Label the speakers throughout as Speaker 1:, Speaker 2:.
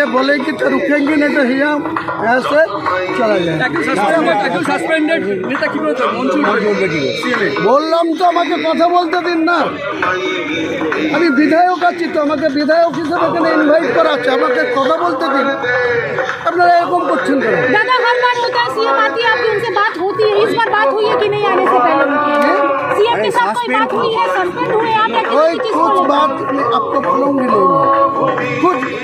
Speaker 1: ये बोलेगी तो रुकेंगे नहीं तो यहाँ ऐसे चला जाए
Speaker 2: একজন সাসপেন্ডেড নেতা কি বলতো মঞ্চু
Speaker 1: বললাম তো আমাকে কথা বলতে দিন না আমি বিধায়ক আছি তো আমাকে বিধায়ক হিসেবে এখানে ইনভাইট করা আছে আমাকে কথা বলতে দিন আপনারা এরকম করছেন কেন
Speaker 3: दादा हर बार होता है सीएम आती है आपकी उनसे बात होती है इस बार बात हुई है कि नहीं आने से पहले उनकी सीएम के साथ कोई बात हुई है सस्पेंड हुए आप या
Speaker 1: कोई
Speaker 3: किसी चीज
Speaker 1: कुछ
Speaker 3: को
Speaker 1: बात मैं आपको बोलूंगी नहीं मैं।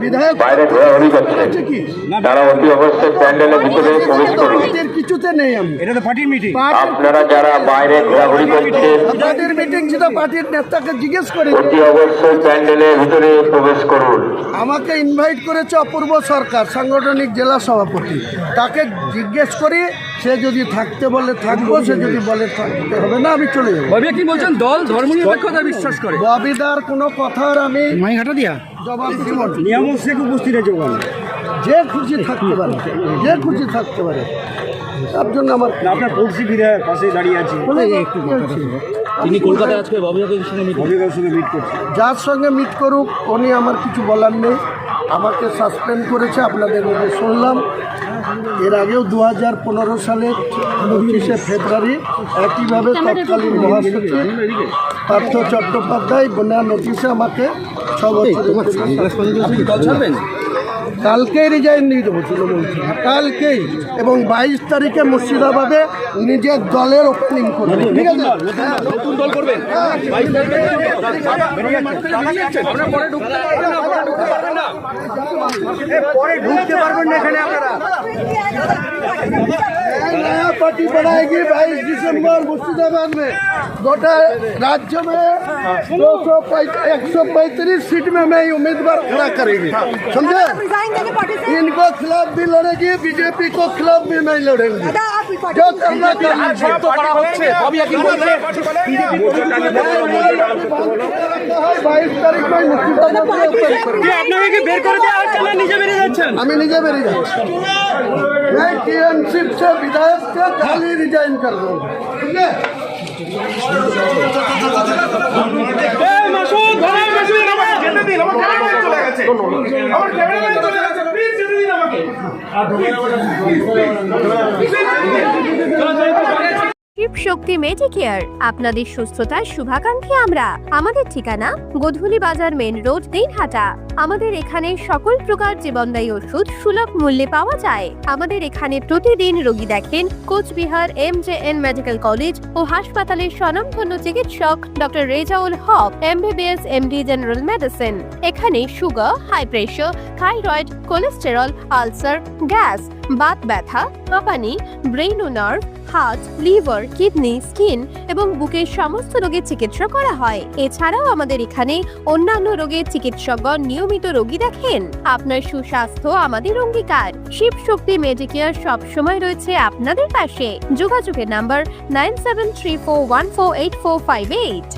Speaker 1: বিধায়ক
Speaker 4: বাইরে ঘোরাঘুরি করছেন
Speaker 1: আছে
Speaker 4: তারা অতি অবশ্যই প্যান্ডেলের ভিতরে প্রবেশ করুন
Speaker 1: কিছুতে নেই আমি।
Speaker 2: এটা তো পার্টির মিটিং
Speaker 4: আপনারা যারা বাইরে ঘোরাঘুরি করছেন
Speaker 1: পার্টির মিটিং ছিল পার্টির নেতাকে জিজ্ঞেস করে
Speaker 4: অতি অবশ্যই প্যান্ডেলের ভিতরে প্রবেশ করুন।
Speaker 1: আমাকে ইনভাইট করেছে অপূর্ব সরকার সাংগঠনিক জেলা সভাপতি। তাকে জিজ্ঞেস করি সে যদি থাকতে বলে থাকব সে যদি বলে থাকতে হবে না আমি চলে যাব।
Speaker 2: কি বলছেন? দল ধর্মনিরপেক্ষতা বিশ্বাস করে।
Speaker 1: ববিদার কোনো কথার আমি
Speaker 2: মাইঘাটা দিয়া। নিয়ামক শেখ উপস্থিত আছে ওখানে।
Speaker 1: যে খুশি থাকতে পারে যে খুশি থাকতে পারে তার জন্য আমার
Speaker 2: আপনার পড়শি বিধায়ক পাশে দাঁড়িয়ে আছে।
Speaker 5: তিনি কলকাতায় আজকে অভিভাবকের সঙ্গে মিটিং
Speaker 2: সঙ্গে মিট করছে
Speaker 1: যার সঙ্গে মিট করুক উনি আমার কিছু বলার নেই। আমাকে সাসপেন্ড করেছে আপনাদের মধ্যে শুনলাম। এর আগেও দু হাজার পনেরো সালে পঁচিশে ফেব্রুয়ারি একইভাবে তৎকালীন মহাসচিব পার্থ চট্টোপাধ্যায় বন্যা নোটিশে আমাকে
Speaker 2: ছাড়বেন
Speaker 1: কালকেই রিজাইন দিয়ে দেবো তৃণমূল কালকেই এবং বাইশ তারিখে মুর্শিদাবাদে নিজের দলের ওপেনিং করব ঠিক আছে
Speaker 2: নতুন দল করবেন পরে ঢুকতে পারবেন না পরে ঢুকতে পারবেন না এ, পরে ঢুকতে পারবেন না এখানে আপনারা
Speaker 1: पार्टी बनाएगी बाईस दिसंबर मुर्शिदाबाद में गोटा राज्य में दो सौ एक सौ पैंतीस सीट में मैं उम्मीदवार खड़ा करेंगे समझे इनको खिलाफ भी लड़ेगी बीजेपी को खिलाफ भी नहीं लड़ेंगे जो करना कर लीजिए
Speaker 2: ভাবিয়া কি বলছে
Speaker 1: বাইশ তারিখ में मुर्शिदाबाद में open करेंगे।
Speaker 2: আপনাকে কি বের করে দেওয়া হচ্ছে না নিজে বেরিয়ে যাচ্ছেন
Speaker 1: আমি নিজে বেরিয়ে যাচ্ছি मैं टीएमसी খালি রিজাইন
Speaker 6: কর শক্তি মেডিকেয়ার আপনাদের সুস্থতার শুভাকাঙ্ক্ষী আমরা। আমাদের ঠিকানা গধুলি বাজার মেন রোড দিনহাটা। আমাদের এখানে সকল প্রকার জীবনদায়ী ওষুধ সুলভ মূল্যে পাওয়া যায়। আমাদের এখানে প্রতিদিন রোগী দেখেন Cooch Behar M J N medical college ও হাসপাতালের স্বনামধন্য চিকিৎসক doctor Rezaul Haque, MBBS MD general medicine. এখানে sugar, high pressure, thyroid, cholesterol, ulcer, gas, Baat ব্যথা হাঁপানি ব্রেন ও nerve, heart, liver, kidney, skin এবং বুকের সমস্ত রোগের চিকিৎসা করা হয়। এছাড়াও আমাদের এখানে অন্যান্য রোগের চিকিৎসকগণ নিয়মিত রোগী দেখেন? আপনার সুস্বাস্থ্য আমাদের অঙ্গীকার। শিব শক্তি মেডিকেয়ার সব সময় রয়েছে আপনাদের পাশে। যোগাযোগের number nine seven three four one four eight four five eight.